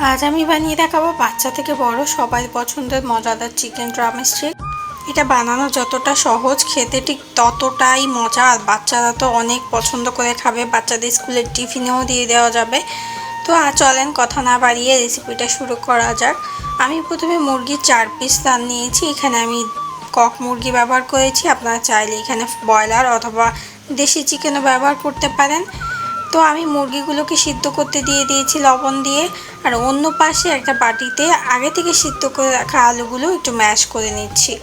আজ আমি বানিয়ে দেখাবো বাচ্চা থেকে বড় সবাই পছন্দের মজাদার চিকেন ড্রামস্টিক এটা বানানো যতটা সহজ, খেতে ঠিক ততটাই মজা। আর বাচ্চারা তো অনেক পছন্দ করে খাবে। বাচ্চাদের স্কুলের টিফিনেও দিয়ে দেওয়া যাবে। তো আর চলেন কথা না বাড়িয়ে রেসিপিটা শুরু করা যাক। আমি প্রথমে মুরগির চার পিস রান নিয়েছি। এখানে আমি কক মুরগি ব্যবহার করেছি। আপনারা চাইলে এখানে ব্রয়লার অথবা দেশি চিকেনও ব্যবহার করতে পারেন। তো আমি মুরগিগুলোকে সিদ্ধ করতে দিয়ে দিয়েছি লবণ দিয়ে। আর অন্য পাশে একটা বাটিতে আগে থেকে সিদ্ধ করে রাখা আলুগুলো একটু ম্যাশ করে নিচ্ছি।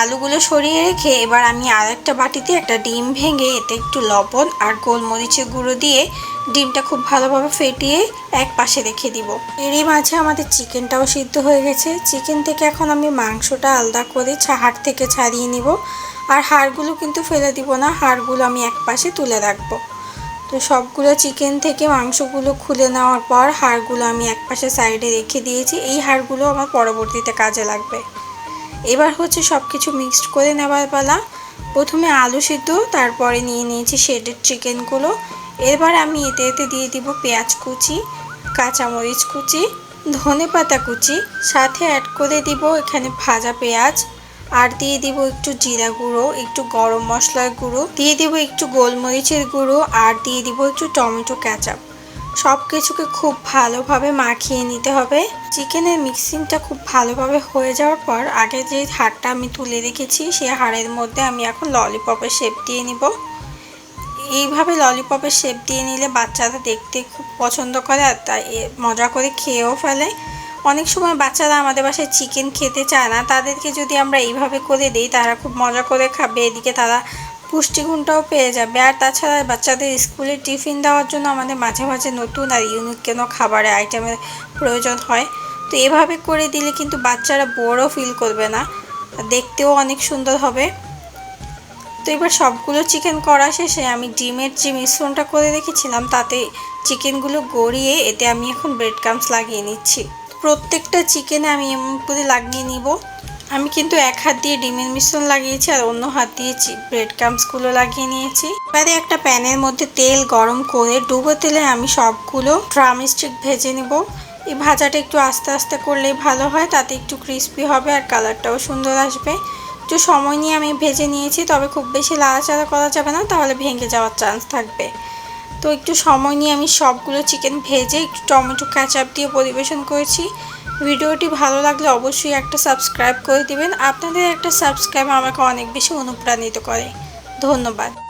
আলুগুলো সরিয়ে রেখে এবার আমি আর একটা বাটিতে একটা ডিম ভেঙে এতে একটু লবণ আর গোলমরিচের গুঁড়ো দিয়ে ডিমটা খুব ভালোভাবে ফেটিয়ে এক পাশে রেখে দিব। এরই মাঝে আমাদের চিকেনটাও সিদ্ধ হয়ে গেছে। চিকেন থেকে এখন আমি মাংসটা আলাদা করে হাড় থেকে ছাড়িয়ে নিব। আর হাড়গুলো কিন্তু ফেলে দিব না, হাড়গুলো আমি এক পাশে তুলে রাখব। তো সবগুলো চিকেন থেকে মাংসগুলো খুলে নেওয়ার পর হাড়গুলো আমি এক একপাশে সাইডে রেখে দিয়েছি। এই হাড়গুলো আমার পরবর্তীতে কাজে লাগবে। এবার হচ্ছে সব কিছু মিক্সড করে নেওয়ার পালা। প্রথমে আলু সিদ্ধ, তারপরে নিয়ে নিয়েছি শেডেড চিকেনগুলো এবার আমি এতে এতে দিয়ে দিব পেঁয়াজ কুচি, কাঁচামরিচ কুচি ধনে পাতা কুচি, সাথে অ্যাড করে দিব এখানে ভাজা পেঁয়াজ আর দিয়ে দিব একটু জিরা গুঁড়ো, একটু গরম মশলার গুঁড়ো, দিয়ে দিব একটু গোলমরিচের গুঁড়ো আর দিয়ে দিব একটু টমেটো ক্যাচাপ সব কিছুকে খুব ভালোভাবে মাখিয়ে নিতে হবে। চিকেনের মিক্সিংটা খুব ভালোভাবে হয়ে যাওয়ার পর আগে যে হাড়টা আমি তুলে রেখেছি সেই হাড়ের মধ্যে আমি এখন ললিপপের শেপ দিয়ে নিব। এইভাবে ললিপপের শেপ দিয়ে নিলে বাচ্চারা দেখতে খুব পছন্দ করে আর তাই মজা করে খেয়েও ফেলে। অনেক সময় বাচ্চারা আমাদের বাসায় চিকেন খেতে চায় না। তাদেরকে যদি আমরা এইভাবে করে দিই, তারা খুব মজা করে খাবে। এদিকে তারা পুষ্টিগুণটাও পেয়ে যাবে। আর তাছাড়া বাচ্চাদের স্কুলে টিফিন দেওয়ার জন্য আমাদের মাঝে মাঝে নতুন আর ইউনিক কেন খাবারের আইটেমের প্রয়োজন হয়। তো এভাবে করে দিলে কিন্তু বাচ্চারা বোরও ফিল করবে না। দেখতেও অনেক সুন্দর হবে। তো এবার সবগুলো চিকেন করা শেষে আমি ডিমের যে মিশ্রণটা করে রেখেছিলাম, তাতে চিকেনগুলো গড়িয়ে এতে আমি এখন ব্রেড কামস লাগিয়ে নিচ্ছি। প্রত্যেকটা চিকেনে আমি এমন করে লাগিয়ে নিব। আমি কিন্তু এক হাত দিয়ে ডিমের মিশ্রণ লাগিয়েছি আর অন্য হাত দিয়ে ব্রেড ক্রামসগুলো লাগিয়ে নিয়েছি। এবারে একটা প্যানের মধ্যে তেল গরম করে ডুবো তেলে আমি সবগুলো ড্রামস্টিক ভেজে নেব। এই ভাজাটা একটু আস্তে আস্তে করলেই ভালো হয়, তাতে একটু ক্রিস্পি হবে আর কালারটাও সুন্দর আসবে। একটু সময় নিয়ে আমি ভেজে নিয়েছি, তবে খুব বেশি লাড়াচাড়া করা যাবে না, তাহলে ভেঙে যাওয়ার চান্স থাকবে। তো একটু সময় নিয়ে আমি সবগুলো চিকেন ভেজে একটু টমেটো ক্যাচাপ দিয়ে পরিবেশন করেছি। ভিডিওটি ভালো লাগলে অবশ্যই একটা সাবস্ক্রাইব করে দিবেন। আপনাদের একটা সাবস্ক্রাইব আমাকে অনেক বেশি অনুপ্রাণিত করে। ধন্যবাদ।